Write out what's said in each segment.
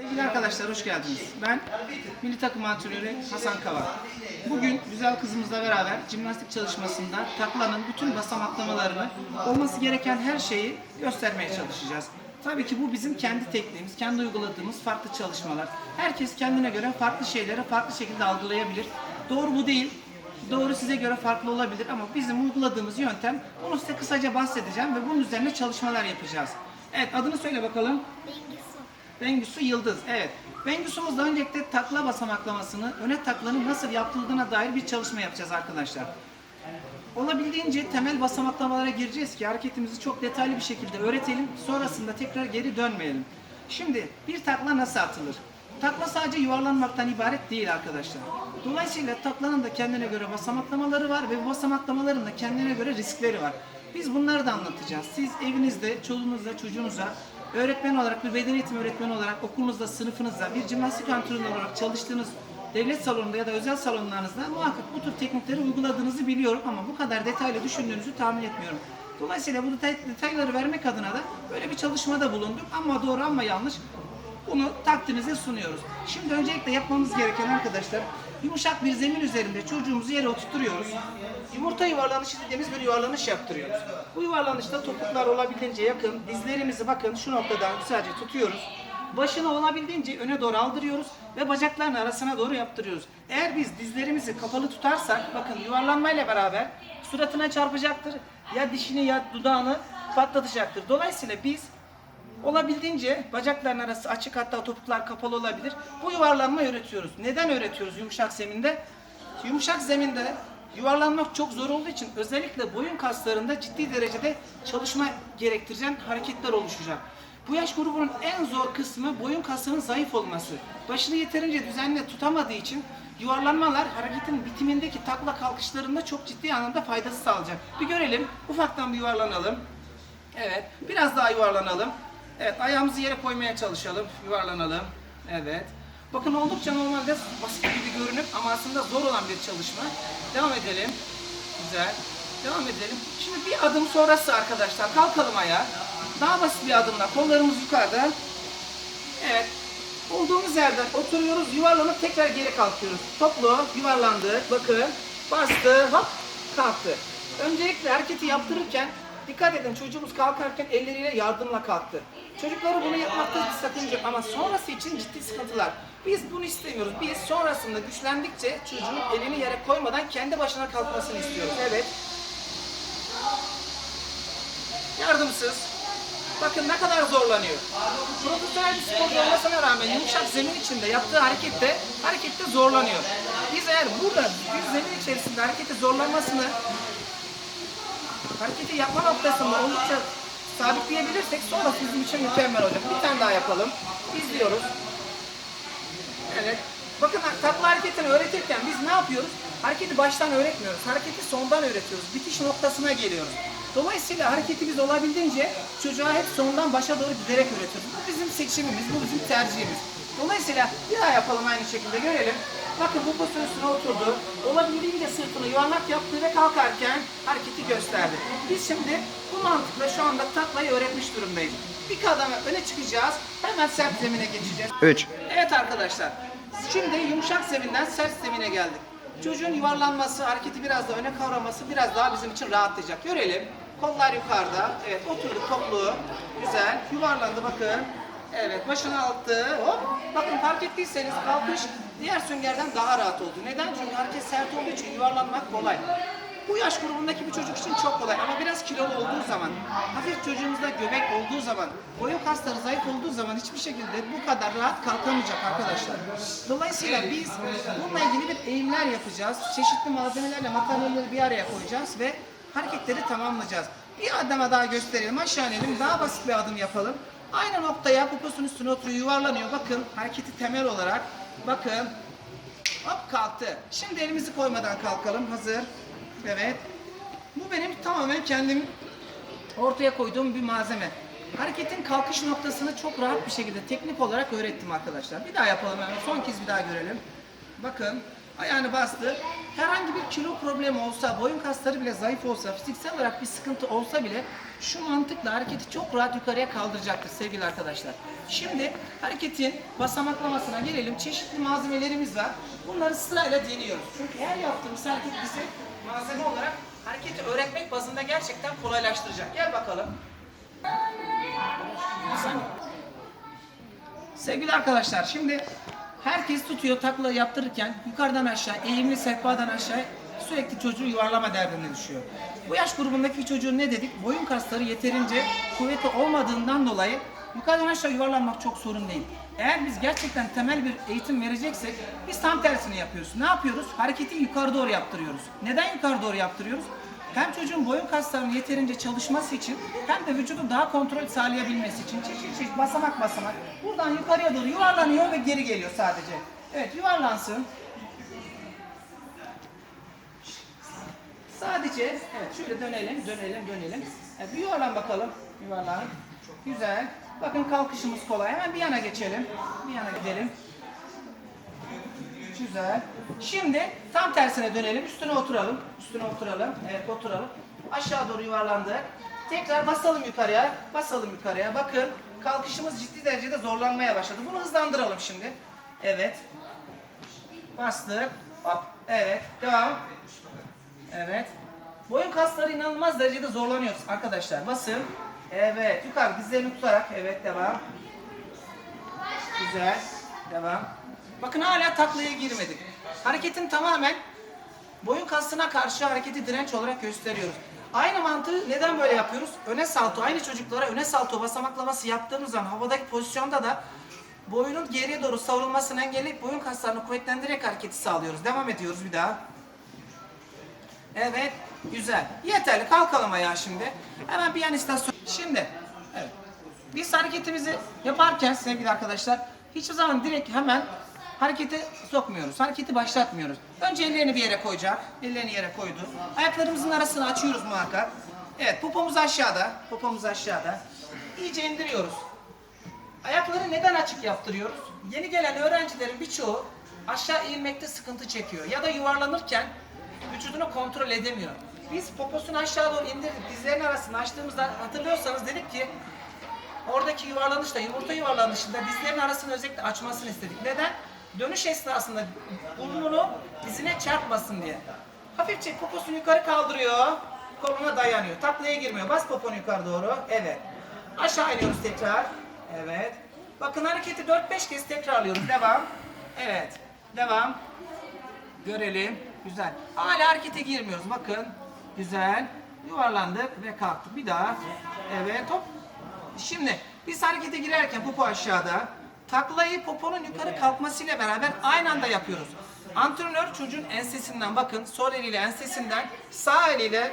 Sevgili arkadaşlar hoş geldiniz. Ben milli takım antrenörü Hasan Kava. Bugün güzel kızımızla beraber jimnastik çalışmasında taklanın bütün basamaklamalarını, olması gereken her şeyi göstermeye çalışacağız. Tabii ki bu bizim kendi tekniğimiz, kendi uyguladığımız farklı çalışmalar. Herkes kendine göre farklı şeyleri farklı şekilde algılayabilir. Doğru bu değil. Doğru size göre farklı olabilir ama bizim uyguladığımız yöntem bunu size kısaca bahsedeceğim ve bunun üzerine çalışmalar yapacağız. Evet adını söyle bakalım. Bengüsü Yıldız. Evet. Bengüsümüzde öncelikle takla basamaklamasını, öne taklanın nasıl yapıldığına dair bir çalışma yapacağız arkadaşlar. Olabildiğince temel basamaklamalara gireceğiz ki hareketimizi çok detaylı bir şekilde öğretelim. Sonrasında tekrar geri dönmeyelim. Şimdi bir takla nasıl atılır? Takla sadece yuvarlanmaktan ibaret değil arkadaşlar. Dolayısıyla taklanın da kendine göre basamaklamaları var ve bu basamaklamaların da kendine göre riskleri var. Biz bunları da anlatacağız. Siz evinizde, çoluğunuzla, çocuğunuza öğretmen olarak, bir beden eğitimi öğretmeni olarak okulunuzda, sınıfınızda, bir jimnastik antrenörü olarak çalıştığınız devlet salonunda ya da özel salonlarınızda muhakkak bu tür teknikleri uyguladığınızı biliyorum ama bu kadar detaylı düşündüğünüzü tahmin etmiyorum. Dolayısıyla bu detay- detayları vermek adına da böyle bir çalışmada bulunduk ama doğru ama yanlış bunu takdinize sunuyoruz. Şimdi öncelikle yapmamız gereken arkadaşlar yumuşak bir zemin üzerinde çocuğumuzu yere oturtuyoruz. Yumurta yuvarlanışı dediğimiz bir yuvarlanış yaptırıyoruz. Bu yuvarlanışta topuklar olabildiğince yakın. Dizlerimizi bakın şu noktadan güzelce tutuyoruz. Başını olabildiğince öne doğru aldırıyoruz ve bacakların arasına doğru yaptırıyoruz. Eğer biz dizlerimizi kapalı tutarsak bakın yuvarlanmayla beraber suratına çarpacaktır. Ya dişini ya dudağını patlatacaktır. Dolayısıyla biz Olabildiğince bacakların arası açık hatta topuklar kapalı olabilir. Bu yuvarlanma öğretiyoruz. Neden öğretiyoruz yumuşak zeminde? Yumuşak zeminde yuvarlanmak çok zor olduğu için özellikle boyun kaslarında ciddi derecede çalışma gerektiren hareketler oluşacak. Bu yaş grubunun en zor kısmı boyun kasının zayıf olması. Başını yeterince düzenli tutamadığı için yuvarlanmalar hareketin bitimindeki takla kalkışlarında çok ciddi anlamda faydası sağlayacak. Bir görelim. Ufaktan bir yuvarlanalım. Evet. Biraz daha yuvarlanalım. Evet. Ayağımızı yere koymaya çalışalım. Yuvarlanalım. Evet. Bakın oldukça normalde basit gibi görünüp ama aslında zor olan bir çalışma. Devam edelim. Güzel. Devam edelim. Şimdi bir adım sonrası arkadaşlar. Kalkalım ayağa. Daha basit bir adımla. Kollarımız yukarıda. Evet. Olduğumuz yerden oturuyoruz, yuvarlanıp tekrar geri kalkıyoruz. Toplu, yuvarlandık, bakın. Bastı, hop, kalktı. Öncelikle hareketi yaptırırken dikkat edin çocuğumuz kalkarken elleriyle yardımla kalktı. Çocukları bunu yapmakta sakınca ama sonrası için ciddi sıkıntılar. Biz bunu istemiyoruz. Biz sonrasında güçlendikçe çocuğun elini yere koymadan kendi başına kalkmasını istiyoruz. Evet. Yardımsız. Bakın ne kadar zorlanıyor. Profesyonel bir sporcu olmasına rağmen yumuşak zemin içinde yaptığı harekette harekette zorlanıyor. Biz eğer burada bir zemin içerisinde hareketi zorlanmasını hareketi yapma noktasında oldukça sabitleyebilirsek sonrası bizim için mükemmel olacak. Bir tane daha yapalım. İzliyoruz. Evet. Bakın takla hareketini öğretirken biz ne yapıyoruz? Hareketi baştan öğretmiyoruz. Hareketi sondan öğretiyoruz. Bitiş noktasına geliyoruz. Dolayısıyla hareketi biz olabildiğince çocuğa hep sondan başa doğru giderek öğretiyoruz. Bu bizim seçimimiz, bu bizim tercihimiz. Dolayısıyla bir daha yapalım aynı şekilde görelim. Bakın bu pozisyon üstüne oturdu. Olabildiğince sırtını yuvarlak yaptı ve kalkarken hareketi gösterdi. Biz şimdi bu mantıkla şu anda taklayı öğretmiş durumdayız. Bir kademe öne çıkacağız. Hemen sert zemine geçeceğiz. 3. Evet arkadaşlar. Şimdi yumuşak zeminden sert zemine geldik. Çocuğun yuvarlanması, hareketi biraz da öne kavraması biraz daha bizim için rahatlayacak. Görelim. Kollar yukarıda. Evet oturduk toplu. Güzel. Yuvarlandı bakın. Evet başını altı. Hop. Bakın fark ettiyseniz kalkış diğer süngerden daha rahat oldu. Neden? Çünkü hareket sert olduğu için yuvarlanmak kolay. Bu yaş grubundaki bir çocuk için çok kolay ama biraz kilolu olduğu zaman, hafif çocuğumuzda göbek olduğu zaman, boyun kasları zayıf olduğu zaman hiçbir şekilde bu kadar rahat kalkamayacak arkadaşlar. Dolayısıyla biz bununla ilgili bir eğimler yapacağız. Çeşitli malzemelerle materyalleri bir araya koyacağız ve hareketleri tamamlayacağız. Bir adıma daha gösterelim. Aşağı inelim. Daha basit bir adım yapalım. Aynı noktaya poposunun üstüne oturuyor, yuvarlanıyor. Bakın hareketi temel olarak. Bakın Hop kalktı. Şimdi elimizi koymadan kalkalım. Hazır. Evet. Bu benim tamamen kendim ortaya koyduğum bir malzeme. Hareketin kalkış noktasını çok rahat bir şekilde teknik olarak öğrettim arkadaşlar. Bir daha yapalım hemen. Son kez bir daha görelim. Bakın Ayağını bastı. Herhangi bir kilo problemi olsa, boyun kasları bile zayıf olsa, fiziksel olarak bir sıkıntı olsa bile şu mantıkla hareketi çok rahat yukarıya kaldıracaktır sevgili arkadaşlar. Şimdi hareketin basamaklamasına gelelim. Çeşitli malzemelerimiz var. Bunları sırayla deniyoruz. Çünkü her yaptığımız hareket bize malzeme olarak hareketi öğretmek bazında gerçekten kolaylaştıracak. Gel bakalım. Sevgili arkadaşlar şimdi herkes tutuyor takla yaptırırken yukarıdan aşağı eğimli sehpadan aşağı sürekli çocuğu yuvarlama derdine düşüyor. Bu yaş grubundaki çocuğun ne dedik? Boyun kasları yeterince kuvveti olmadığından dolayı yukarıdan aşağı yuvarlanmak çok sorun değil. Eğer biz gerçekten temel bir eğitim vereceksek biz tam tersini yapıyoruz. Ne yapıyoruz? Hareketi yukarı doğru yaptırıyoruz. Neden yukarı doğru yaptırıyoruz? Hem çocuğun boyun kaslarının yeterince çalışması için hem de vücudu daha kontrol sağlayabilmesi için çeşit çeşit basamak basamak buradan yukarıya doğru yuvarlanıyor ve geri geliyor sadece. Evet yuvarlansın. Sadece evet şöyle dönelim, dönelim, dönelim. Evet, bir yuvarlan bakalım. Yuvarlan. Güzel. Bakın kalkışımız kolay. Hemen bir yana geçelim. Bir yana gidelim. Güzel. Şimdi tam tersine dönelim. Üstüne oturalım. Üstüne oturalım. Evet oturalım. Aşağı doğru yuvarlandık. Tekrar basalım yukarıya. Basalım yukarıya. Bakın kalkışımız ciddi derecede zorlanmaya başladı. Bunu hızlandıralım şimdi. Evet. Bastık. Hop. Evet. Devam. Evet. Boyun kasları inanılmaz derecede zorlanıyoruz arkadaşlar. Basın. Evet. Yukarı dizlerini tutarak. Evet. Devam. Güzel. Devam. Bakın hala taklaya girmedik. Hareketin tamamen boyun kasına karşı hareketi direnç olarak gösteriyoruz. Aynı mantığı neden böyle yapıyoruz? Öne salto, aynı çocuklara öne salto basamaklaması yaptığımız zaman havadaki pozisyonda da boyunun geriye doğru savrulmasını engelleyip boyun kaslarını kuvvetlendirerek hareketi sağlıyoruz. Devam ediyoruz bir daha. Evet, güzel. Yeterli. Kalkalım ayağa şimdi. Hemen bir yan istasyon. Şimdi, evet. Biz hareketimizi yaparken sevgili arkadaşlar hiçbir zaman direkt hemen harekete sokmuyoruz. Hareketi başlatmıyoruz. Önce ellerini bir yere koyacak. Ellerini yere koydu. Ayaklarımızın arasını açıyoruz muhakkak. Evet, popomuz aşağıda. Popomuz aşağıda. İyice indiriyoruz. Ayakları neden açık yaptırıyoruz? Yeni gelen öğrencilerin birçoğu aşağı eğilmekte sıkıntı çekiyor. Ya da yuvarlanırken vücudunu kontrol edemiyor. Biz poposunu aşağı doğru indirdik. Dizlerin arasını açtığımızda hatırlıyorsanız dedik ki oradaki yuvarlanışta, yumurta yuvarlanışında dizlerin arasını özellikle açmasını istedik. Neden? Dönüş esnasında burnunu dizine çarpmasın diye. Hafifçe poposunu yukarı kaldırıyor, koluna dayanıyor. Taklaya girmiyor. Bas poponu yukarı doğru. Evet. Aşağı iniyoruz tekrar. Evet. Bakın hareketi 4-5 kez tekrarlıyoruz. Devam. Evet. Devam. Görelim. Güzel. Hala harekete girmiyoruz. Bakın. Güzel. Yuvarlandık ve kalktık. Bir daha. Evet. Hop. Şimdi biz harekete girerken popo aşağıda. Taklayı poponun yukarı kalkmasıyla beraber aynı anda yapıyoruz. Antrenör çocuğun ensesinden bakın sol eliyle ensesinden sağ eliyle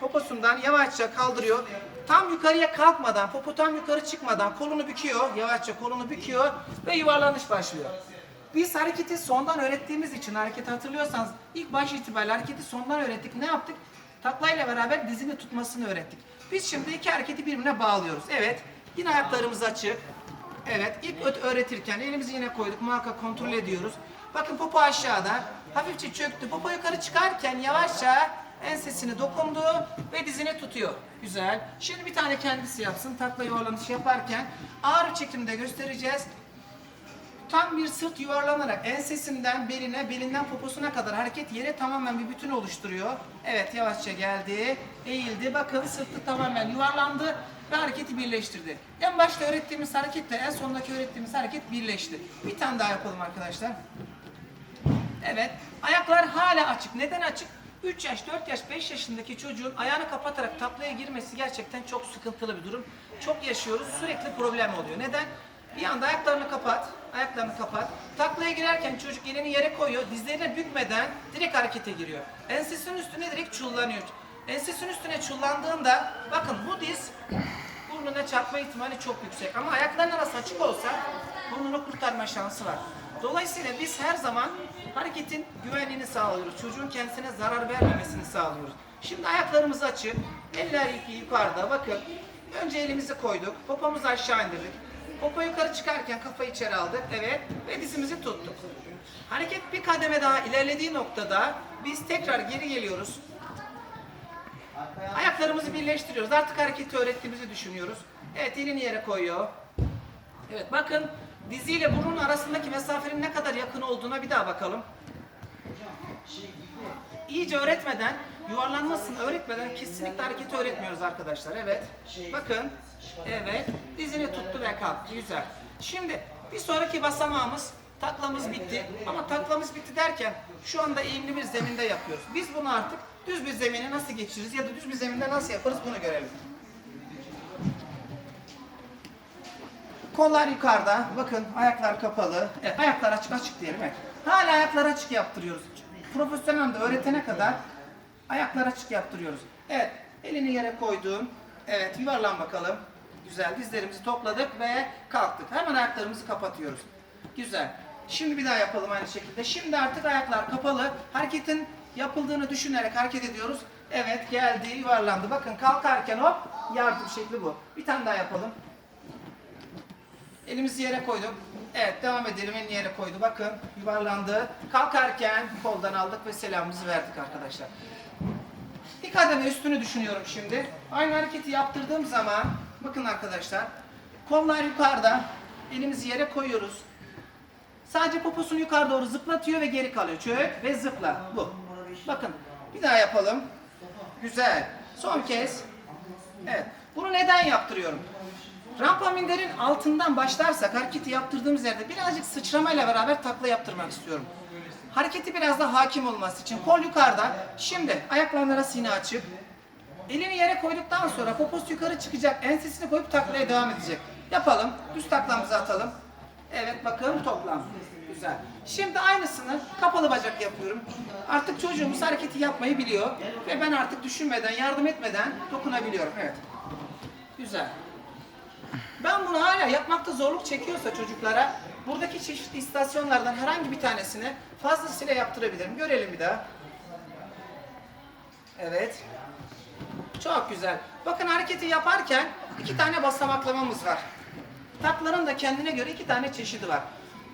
poposundan yavaşça kaldırıyor. Tam yukarıya kalkmadan, popo tam yukarı çıkmadan kolunu büküyor, yavaşça kolunu büküyor ve yuvarlanış başlıyor. Biz hareketi sondan öğrettiğimiz için hareketi hatırlıyorsanız ilk baş itibariyle hareketi sondan öğrettik. Ne yaptık? Taklayla beraber dizini tutmasını öğrettik. Biz şimdi iki hareketi birbirine bağlıyoruz. Evet. Yine ayaklarımız açık. Evet. ilk ö- öğretirken elimizi yine koyduk. Muhakkak kontrol ediyoruz. Bakın popo aşağıda. Hafifçe çöktü. Popo yukarı çıkarken yavaşça ensesini dokundu ve dizini tutuyor. Güzel. Şimdi bir tane kendisi yapsın. Takla yuvarlanışı yaparken ağır çekimde göstereceğiz. Tam bir sırt yuvarlanarak ensesinden beline, belinden poposuna kadar hareket yere tamamen bir bütün oluşturuyor. Evet yavaşça geldi, eğildi. Bakın sırtı tamamen yuvarlandı ve hareketi birleştirdi. En başta öğrettiğimiz hareketle en sondaki öğrettiğimiz hareket birleşti. Bir tane daha yapalım arkadaşlar. Evet. Ayaklar hala açık. Neden açık? 3 yaş, 4 yaş, 5 yaşındaki çocuğun ayağını kapatarak taklaya girmesi gerçekten çok sıkıntılı bir durum. Çok yaşıyoruz. Sürekli problem oluyor. Neden? Bir anda ayaklarını kapat. Ayaklarını kapat. Taklaya girerken çocuk elini yere koyuyor. Dizlerini bükmeden direkt harekete giriyor. Ensesinin üstüne direkt çullanıyor. Ensesinin üstüne çullandığında bakın bu diz burnuna çarpma ihtimali çok yüksek. Ama ayakların arası açık olsa burnunu kurtarma şansı var. Dolayısıyla biz her zaman hareketin güvenliğini sağlıyoruz. Çocuğun kendisine zarar vermemesini sağlıyoruz. Şimdi ayaklarımız açık, eller yukarıda. Bakın önce elimizi koyduk, popomuzu aşağı indirdik. Popo yukarı çıkarken kafayı içeri aldık. Evet. Ve dizimizi tuttuk. Hareket bir kademe daha ilerlediği noktada biz tekrar geri geliyoruz. Ayaklarımızı birleştiriyoruz. Artık hareketi öğrettiğimizi düşünüyoruz. Evet elini yere koyuyor. Evet bakın diziyle burnun arasındaki mesafenin ne kadar yakın olduğuna bir daha bakalım. İyice öğretmeden, yuvarlanmasını öğretmeden kesinlikle hareketi öğretmiyoruz arkadaşlar. Evet. Bakın. Evet. Dizini tuttu ve kalktı. Güzel. Şimdi bir sonraki basamağımız taklamız bitti. Ama taklamız bitti derken şu anda eğimli bir zeminde yapıyoruz. Biz bunu artık düz bir zemine nasıl geçiririz ya da düz bir zeminde nasıl yaparız bunu görelim. Kollar yukarıda. Bakın ayaklar kapalı. Evet, ayaklar açık açık diyelim. Evet. Hala ayaklar açık yaptırıyoruz. Profesyonel de öğretene kadar ayaklar açık yaptırıyoruz. Evet. Elini yere koydun. Evet. Yuvarlan bakalım. Güzel. Dizlerimizi topladık ve kalktık. Hemen ayaklarımızı kapatıyoruz. Güzel. Şimdi bir daha yapalım aynı şekilde. Şimdi artık ayaklar kapalı. Hareketin yapıldığını düşünerek hareket ediyoruz. Evet geldi, yuvarlandı. Bakın kalkarken hop yardım şekli bu. Bir tane daha yapalım. Elimizi yere koyduk. Evet devam edelim. Elini yere koydu. Bakın yuvarlandı. Kalkarken koldan aldık ve selamımızı verdik arkadaşlar. Bir kademe üstünü düşünüyorum şimdi. Aynı hareketi yaptırdığım zaman bakın arkadaşlar kollar yukarıda. Elimizi yere koyuyoruz. Sadece poposunu yukarı doğru zıplatıyor ve geri kalıyor. Çök ve zıpla. Bu. Bakın bir daha yapalım. Güzel. Son kez. Evet. Bunu neden yaptırıyorum? Rampa minderin altından başlarsak hareketi yaptırdığımız yerde birazcık sıçramayla beraber takla yaptırmak istiyorum. Hareketi biraz daha hakim olması için kol yukarıda. Şimdi ayakların arası yine açık. Elini yere koyduktan sonra poposu yukarı çıkacak. Ensesini koyup taklaya devam edecek. Yapalım. Düz taklamızı atalım. Evet bakın toplam. Güzel. Şimdi aynısını kapalı bacak yapıyorum. Artık çocuğumuz hareketi yapmayı biliyor. Ve ben artık düşünmeden, yardım etmeden dokunabiliyorum. Evet. Güzel. Ben bunu hala yapmakta zorluk çekiyorsa çocuklara buradaki çeşitli istasyonlardan herhangi bir tanesine fazlasıyla yaptırabilirim. Görelim bir daha. Evet. Çok güzel. Bakın hareketi yaparken iki tane basamaklamamız var. Takların da kendine göre iki tane çeşidi var.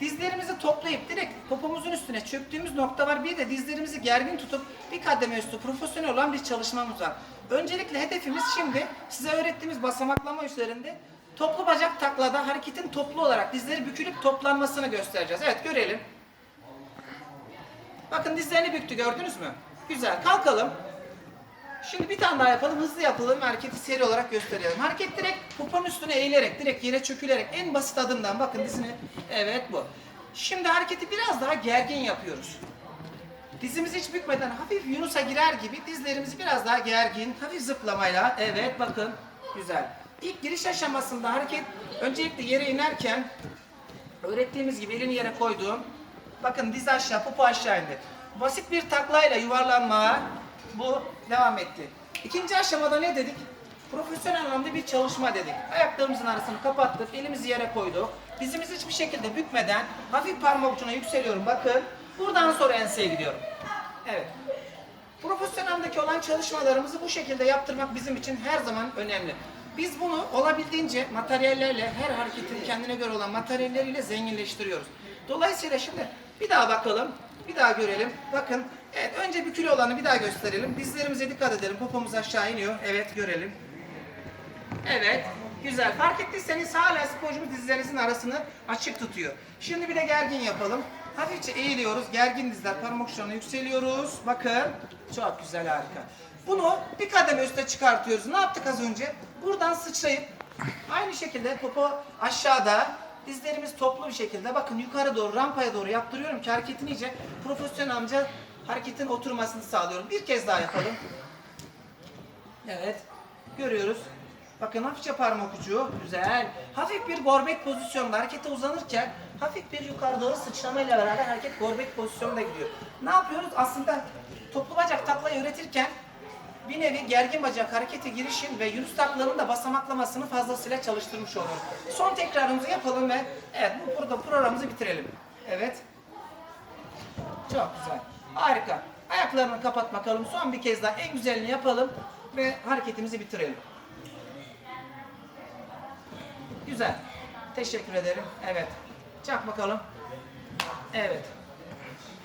Dizlerimizi toplayıp direkt popomuzun üstüne çöktüğümüz nokta var. Bir de dizlerimizi gergin tutup bir kademe üstü profesyonel olan bir çalışmamız var. Öncelikle hedefimiz şimdi size öğrettiğimiz basamaklama üzerinde toplu bacak taklada hareketin toplu olarak dizleri bükülüp toplanmasını göstereceğiz. Evet görelim. Bakın dizlerini büktü gördünüz mü? Güzel kalkalım. Şimdi bir tane daha yapalım. Hızlı yapalım. Hareketi seri olarak gösterelim. Hareket direkt poponun üstüne eğilerek, direkt yere çökülerek en basit adımdan bakın dizini. Evet bu. Şimdi hareketi biraz daha gergin yapıyoruz. Dizimizi hiç bükmeden hafif Yunus'a girer gibi dizlerimizi biraz daha gergin, hafif zıplamayla. Evet bakın. Güzel. İlk giriş aşamasında hareket öncelikle yere inerken öğrettiğimiz gibi elini yere koyduğum bakın diz aşağı, popo aşağı indi. Basit bir taklayla yuvarlanma bu devam etti. İkinci aşamada ne dedik? Profesyonel anlamda bir çalışma dedik. Ayaklarımızın arasını kapattık, elimizi yere koyduk. Dizimizi hiçbir şekilde bükmeden hafif parmak ucuna yükseliyorum. Bakın buradan sonra enseye gidiyorum. Evet. Profesyoneldeki olan çalışmalarımızı bu şekilde yaptırmak bizim için her zaman önemli. Biz bunu olabildiğince materyallerle, her hareketin kendine göre olan materyalleriyle zenginleştiriyoruz. Dolayısıyla şimdi bir daha bakalım, bir daha görelim. Bakın, evet önce bükülü olanı bir daha gösterelim. Dizlerimize dikkat edelim, popomuz aşağı iniyor. Evet, görelim. Evet, güzel. Fark ettiyseniz hala sporcumuz dizlerinizin arasını açık tutuyor. Şimdi bir de gergin yapalım. Hafifçe eğiliyoruz, gergin dizler, parmak uçlarına yükseliyoruz. Bakın, çok güzel, harika. Bunu bir kademe üste çıkartıyoruz. Ne yaptık az önce? Buradan sıçrayıp aynı şekilde popo aşağıda dizlerimiz toplu bir şekilde bakın yukarı doğru rampaya doğru yaptırıyorum ki hareketin iyice profesyonel amca hareketin oturmasını sağlıyorum. Bir kez daha yapalım. Evet. Görüyoruz. Bakın hafifçe parmak ucu. Güzel. Hafif bir gorbet pozisyonda harekete uzanırken hafif bir yukarı doğru sıçramayla beraber hareket gorbet pozisyonuna gidiyor. Ne yapıyoruz? Aslında toplu bacak taklayı öğretirken bir nevi gergin bacak harekete girişin ve Yunus taklarının da basamaklamasını fazlasıyla çalıştırmış oluyoruz. Son tekrarımızı yapalım ve evet bu burada programımızı bitirelim. Evet. Çok güzel. Harika. Ayaklarını kapat bakalım. Son bir kez daha en güzelini yapalım ve hareketimizi bitirelim. Güzel. Teşekkür ederim. Evet. Çak bakalım. Evet.